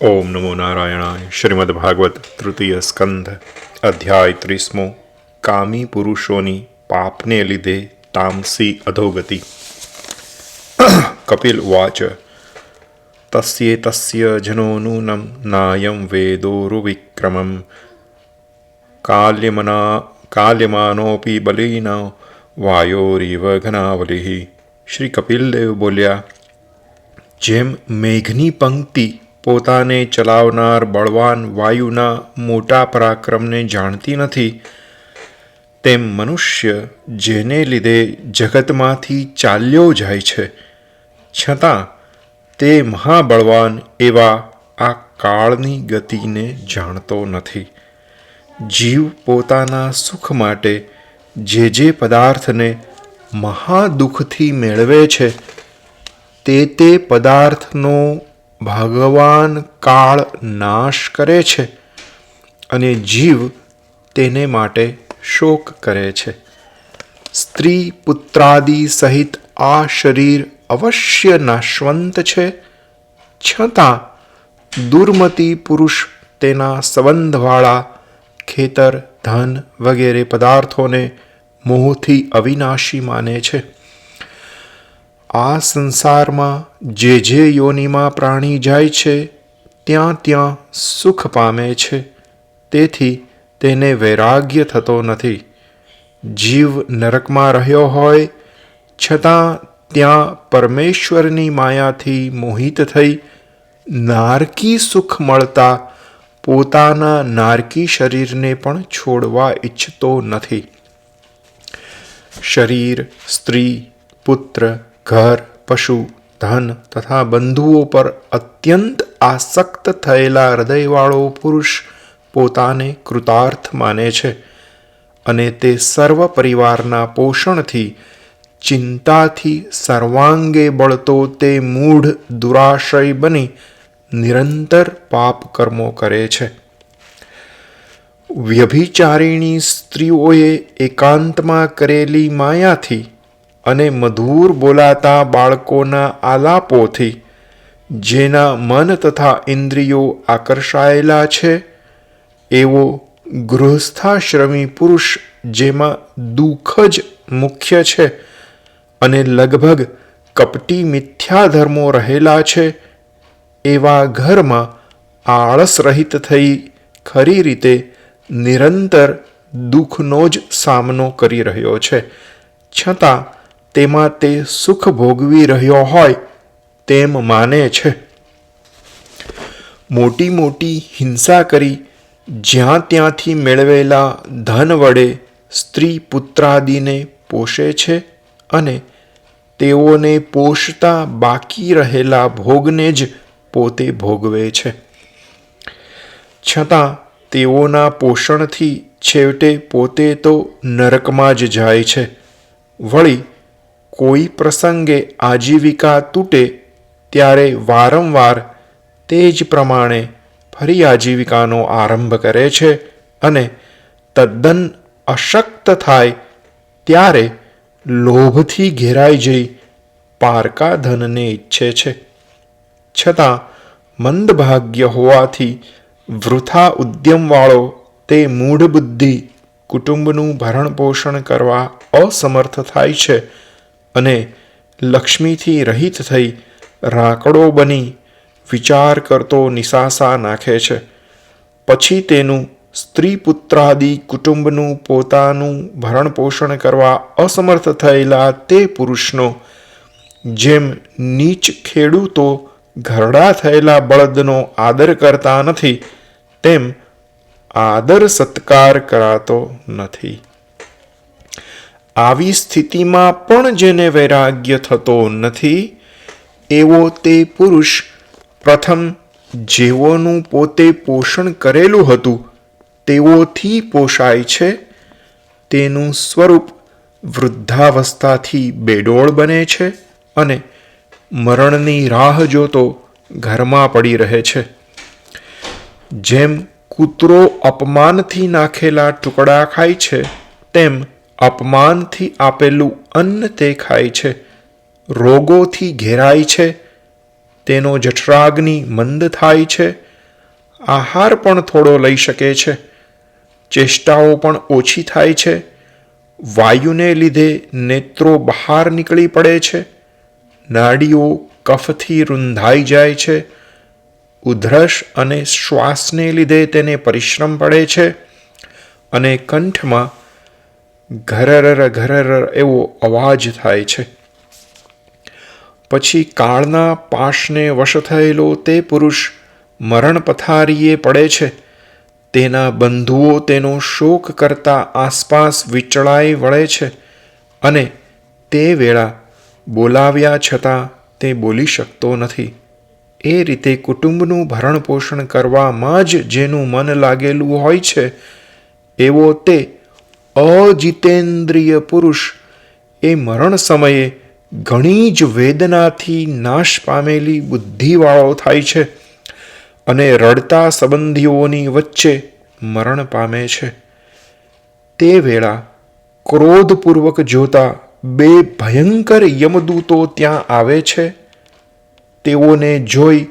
ઓમ નમો નારાયણાય શ્રીમદ ભાગવત તૃતીય સ્કંધ અધ્યાય ત્રીસમો કામી પુરુષોની પાપને લીધે તામસી અધોગતિ કપિલ વાચ તસ્યે તસ્ય જનોનૂનમ નાયમ વેદોરુવિક્રમમ કાલ્યમના કાલ્યમાનોપી બલીનો વાયોરીવ ઘનાવલિ શ્રી કપિલદેવ બોલ્યા જેમ મેઘની પંક્તિ પોતાને ચલાવનાર બળવાન વાયુના મોટા પરાક્રમને જાણતી નથી, તેમ મનુષ્ય જેને લીધે જગતમાંથી ચાલ્યો જાય છે. છતાં, તે મહાબળવાન એવા આ કાળની ગતિને જાણતો નથી. જીવ પોતાના સુખ માટે જે જે પદાર્થને મહાદુઃખથી મેળવે છે, તે તે પદાર્થનો ભગવાન કાળ નાશ કરે છે અને જીવ તેને માટે શોક કરે છે. સ્ત્રી પુત્રાદિ સહિત આ શરીર અવશ્ય નાશવંત છે. છતાં દુર્મતી પુરુષ તેના સંબંધવાળા ખેતર, ધન વગેરે પદાર્થોને મોહથી અવિનાશી માને છે. આ સંસારમાં જે જે યોનિમાં પ્રાણી જાય છે, ત્યાં ત્યાં સુખ પામે છે. તેથી તેને વૈરાગ્ય થતો નથી. જીવ નરકમાં રહ્યો હોય, છતાં ત્યાં પરમેશ્વરની માયાથી મોહિત થઈ નારકી સુખ મળતા પોતાના નારકી શરીરને પણ છોડવા ઈચ્છતો નથી. શરીર, સ્ત્રી, પુત્ર ઘર, પશુ, ધન તથા બંધુઓ પર અત્યંત આસક્ત થયેલા હૃદયવાળો પુરુષ પોતાને કૃતાર્થ માને છે અને તે સર્વ પરિવારના પોષણથી, ચિંતાથી સર્વાંગે બળતો તે મૂઢ દુરાશય બની નિરંતર પાપ કર્મો કરે છે. વ્યભિચારિણી સ્ત્રીઓએ એકાંતમાં કરેલી માયાથી અને મધુર બોલાતા બાળકોના આલાપોથી, જેના મન તથા ઇન્દ્રિયો આકર્ષાયેલા છે, એવો ગૃહસ્થાશ્રમી પુરુષ જેમાં દુઃખ જ મુખ્ય છે અને લગભગ કપટી મિથ્યા ધર્મો રહેલા છે, એવા ઘરમાં આળસ રહિત થઈ ખરી રીતે નિરંતર દુઃખનો જ સામનો કરી રહ્યો છે. છતાં તેમાં તે સુખ ભોગવી રહ્યો હોય તેમ માને છે. મોટી મોટી હિંસા કરી જ્યાં ત્યાંથી મેળવેલા ધન વડે સ્ત્રી પુત્રાદિને પોષે છે અને તેઓને પોષતા બાકી રહેલા ભોગને જ પોતે ભોગવે છે. છતાં તેઓના પોષણથી છેવટે પોતે તો નરકમાં જ જાય છે. વળી કોઈ પ્રસંગે આજીવિકા તૂટે ત્યારે વારંવાર તે જ પ્રમાણે ફરી આજીવિકાનો આરંભ કરે છે અને તદ્દન અશક્ત થાય ત્યારે લોભથી ઘેરાઈ જઈ પારકા ધનને ઈચ્છે છે. છતાં મંદભાગ્ય હોવાથી વૃથા ઉદ્યમવાળો તે મૂઢ બુદ્ધિ કુટુંબનું ભરણપોષણ કરવા અસમર્થ થાય છે. અને લક્ષ્મીથી રહિત થઈ રાકડો બની વિચાર કરતો નિશાસા નાખે છે. પછી તેનું સ્ત્રી પુત્રાદિ કુટુંબનું પોતાનું ભરણ પોષણ કરવા અસમર્થ થયેલા તે પુરુષનો, જેમ નીચ ખેડૂતો ઘરડા થયેલા બળદનો આદર કરતા નથી, તેમ આદર સત્કાર કરાતો નથી. આવી સ્થિતિમાં પણ જેને વૈરાગ્ય થતો નથી, એવો તે પુરુષ પ્રથમ જેઓનું પોતે પોષણ કરેલું હતું, તેઓથી પોષાય છે, તેનું સ્વરૂપ વૃદ્ધાવસ્થાથી બેડોળ બને છે અને મરણની રાહ જોતો ઘરમાં પડી રહે છે. જેમ કૂતરો અપમાનથી નાખેલા ટુકડા ખાય છે, તેમ અપમાનથી આપેલું અન્ન તે ખાય છે, રોગોથી ઘેરાય છે, તેનો જઠરાગ્નિ મંદ થાય છે, આહાર પણ થોડો લઈ શકે છે, ચેષ્ટાઓ પણ ઓછી થાય છે, વાયુને લીધે નેત્રો બહાર નીકળી પડે છે, નાડીઓ કફથી રૂંધાઈ જાય છે, ઉધરસ અને શ્વાસને લીધે તેને પરિશ્રમ પડે છે અને કંઠમાં ઘરર ઘરર એવો અવાજ થાય છે. પછી કાળના પાશને વશ થયેલો તે પુરુષ મરણ પથારીએ પડે છે. તેના બંધુઓ તેનો શોક કરતા આસપાસ વિચળાઈ વળે છે અને તે વેળા બોલાવ્યા છતાં તે બોલી શકતો નથી. એ રીતે કુટુંબનું ભરણપોષણ કરવામાં જ જેનું મન લાગેલું હોય છે, એવો તે અજિતેન્દ્રિય પુરુષ એ મરણ સમયે ઘણી જ વેદનાથી નાશ પામેલી બુદ્ધિવાળો થાય છે અને રડતા સંબંધીઓની વચ્ચે મરણ પામે છે. તે વેળા ક્રોધપૂર્વક જોતા બે ભયંકર યમદૂતો ત્યાં આવે છે. તેઓને જોઈ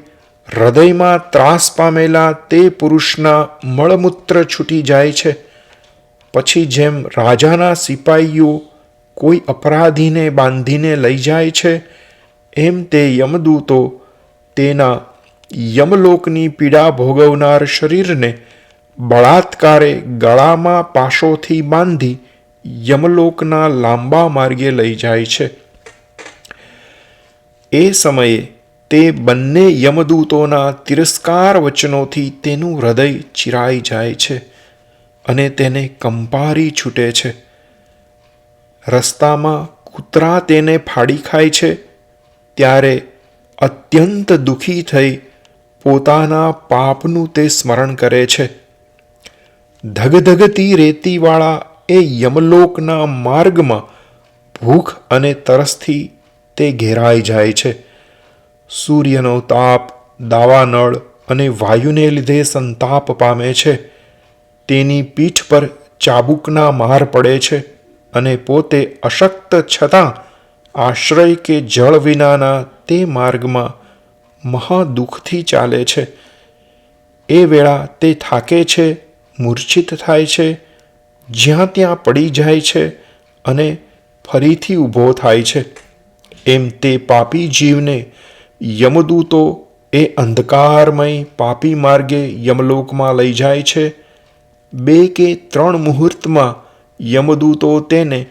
હૃદયમાં ત્રાસ પામેલા તે પુરુષના મળમૂત્ર છૂટી જાય છે. પછી જેમ રાજાના સિપાહીઓ કોઈ અપરાધીને બાંધીને લઈ જાય છે, એમ તે યમદૂતો તેના યમલોકની પીડા ભોગવનાર શરીરને બળાત્કારે ગળામાં પાશોથી બાંધી યમલોકના લાંબા માર્ગે લઈ જાય છે. એ સમયે તે બંને યમદૂતોના તિરસ્કાર વચનોથી તેનું હૃદય ચિરાઈ જાય છે. અને તેને કંપારી છૂટે છે. રસ્તામાં કૂતરા તેને ફાડી ખાય છે. ત્યારે અત્યંત દુઃખી થઈ પોતાના પાપનું તે સ્મરણ કરે છે. ધગધગતી રેતીવાળા એ યમલોકના માર્ગમાં ભૂખ અને તરસથી તે ઘેરાઈ જાય છે. સૂર્યનો તાપ, દાવાનળ અને વાયુને લીધે સંતાપ પામે છે. તેની પીઠ પર ચાબુકના માર પડે છે અને પોતે અશક્ત છતાં આશ્રય કે જળ વિનાના તે માર્ગમાં મહાદુઃખથી ચાલે છે. એ વેળા તે થાકે છે, મૂર્છિત થાય છે, જ્યાં ત્યાં પડી જાય છે અને ફરીથી ઊભો થાય છે. એમ તે પાપી જીવને યમદૂતો એ અંધકારમય પાપી માર્ગે યમલોકમાં લઈ જાય છે બે કે ત્રણ મુહૂર્તમાં યમદૂતો તેને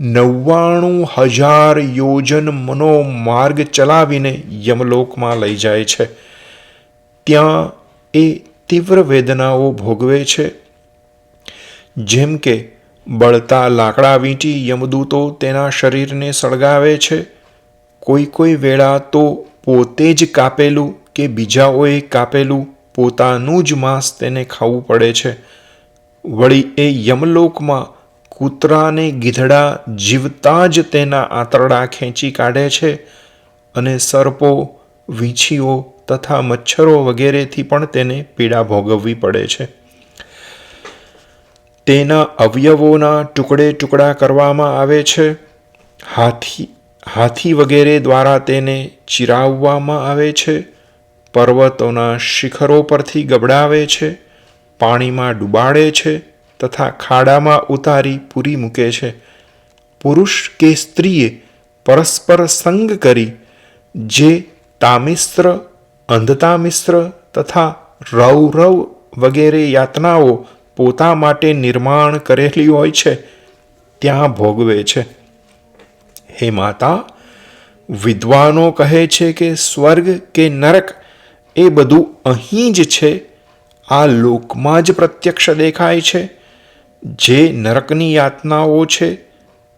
નવ્વાણું હજાર યોજન મનો માર્ગ ચલાવીને યમલોકમાં લઈ જાય છે. ત્યાં એ તીવ્ર વેદનાઓ ભોગવે છે. જેમ કે બળતા લાકડા વીંટી યમદૂતો તેના શરીરને સળગાવે છે. કોઈ કોઈ વેળા તો પોતે જ કાપેલું કે બીજાઓએ કાપેલું પોતાનું જ માંસ તેને ખાવું પડે છે. વળી એ યમલોકમાં કૂતરાને ગીધડા જીવતા જ તેના આંતરડા ખેંચી કાઢે છે અને સર્પો, વીંછીઓ તથા મચ્છરો વગેરેથી પણ તેને પીડા ભોગવવી પડે છે. તેના અવયવોના ટુકડે ટુકડા કરવામાં આવે છે. હાથી હાથી વગેરે દ્વારા તેને ચિરાવવામાં આવે છે. પર્વતોના શિખરો પરથી ગબડાવે છે. પાણીમાં ડૂબાડે છે તથા ખાડામાં ઉતારી પૂરી મૂકે છે. પુરુષ કે સ્ત્રીએ પરસ્પર સંગ કરી, જે તામિસ્ત્ર અંધતામિશ્ર તથા રૌરવ વગેરે યાતનાઓ પોતા માટે નિર્માણ કરેલી હોય છે, ત્યાં ભોગવે છે. હે માતા, વિદ્વાનો કહે છે કે સ્વર્ગ કે નરક એ બધું અહીં જ છે આ લોકમાં જ પ્રત્યક્ષ દેખાય છે. જે નરકની યાતનાઓ છે,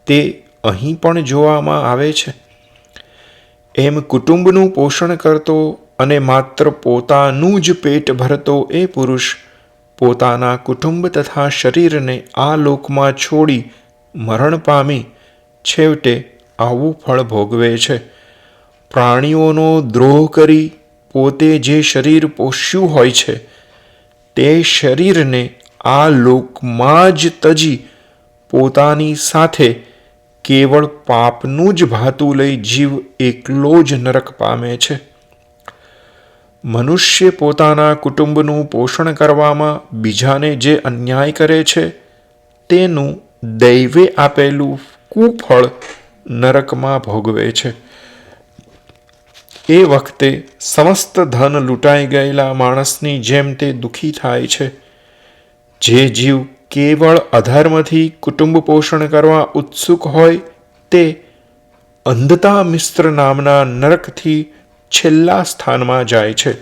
તે અહીં પણ જોવામાં આવે છે. એમ કુટુંબનું પોષણ કરતો અને માત્ર પોતાનું જ પેટ ભરતો એ પુરુષ પોતાના કુટુંબ તથા શરીરને આ લોકમાં છોડી મરણ પામી છેવટે આવું ફળ ભોગવે છે. પ્રાણીઓનો દ્રોહ કરી પોતે જે શરીર પોષ્યું હોય છે તે શરીરને આ લોકમાં જ તજી પોતાની સાથે કેવળ પાપનું જ ભાતું લઈ જીવ એકલો જ નરક પામે છે. મનુષ્ય પોતાના કુટુંબનું પોષણ કરવામાં બીજાને જે અન્યાય કરે છે, તેનું દૈવે આપેલું કુફળ નરકમાં ભોગવે છે. એ વખતે સમસ્ત ધન લૂંટાઈ ગયેલા માણસની જેમ તે દુઃખી થાય છે. જે જીવ કેવળ અધર્મથી કુટુંબ પોષણ કરવા ઉત્સુક હોય તે અંધતા મિશ્ર નામના નરકથી છેલ્લા સ્થાનમાં જાય છે.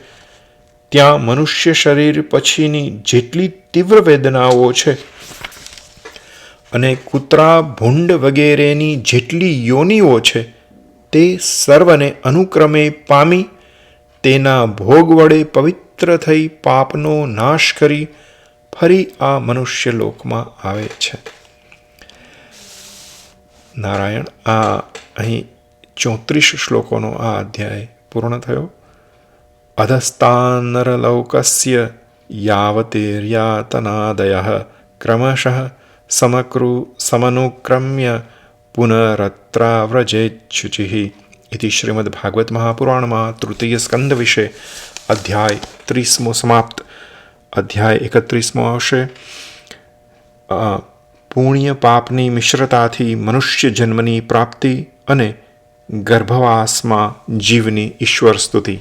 ત્યાં મનુષ્ય શરીર પછીની જેટલી તીવ્ર વેદનાઓ છે અને કૂતરા ભૂંડ વગેરેની જેટલી યોનિઓ છે તે સર્વને અનુક્રમે પામી, તેના ભોગ વડે પવિત્ર થઈ પાપનો નાશ કરી ફરી આ મનુષ્ય લોકમાં આવે છે. નારાયણ, આ અહીં ચોત્રીસ શ્લોકોનો આ અધ્યાય પૂર્ણ થયો. અધસ્તાનરલૌકસ્ય યાવતીર્યાતનાદય ક્રમશઃ સમકૃ સમનુક્રમ્ય પુનરત્રાવ્રજેચ્યુચિः ઇતિ શ્રીમદ્ભાગવત મહાપુરાણમાં તૃતીય સ્કંદ વિશે અધ્યાય ત્રીસમો સમાપ્ત અધ્યાય એકત્રીસમો આવશે પુણ્ય પાપની મિશ્રતાથી મનુષ્ય જન્મની પ્રાપ્તિ અને ગર્ભવાસમાં જીવની ઈશ્વર સ્તુતિ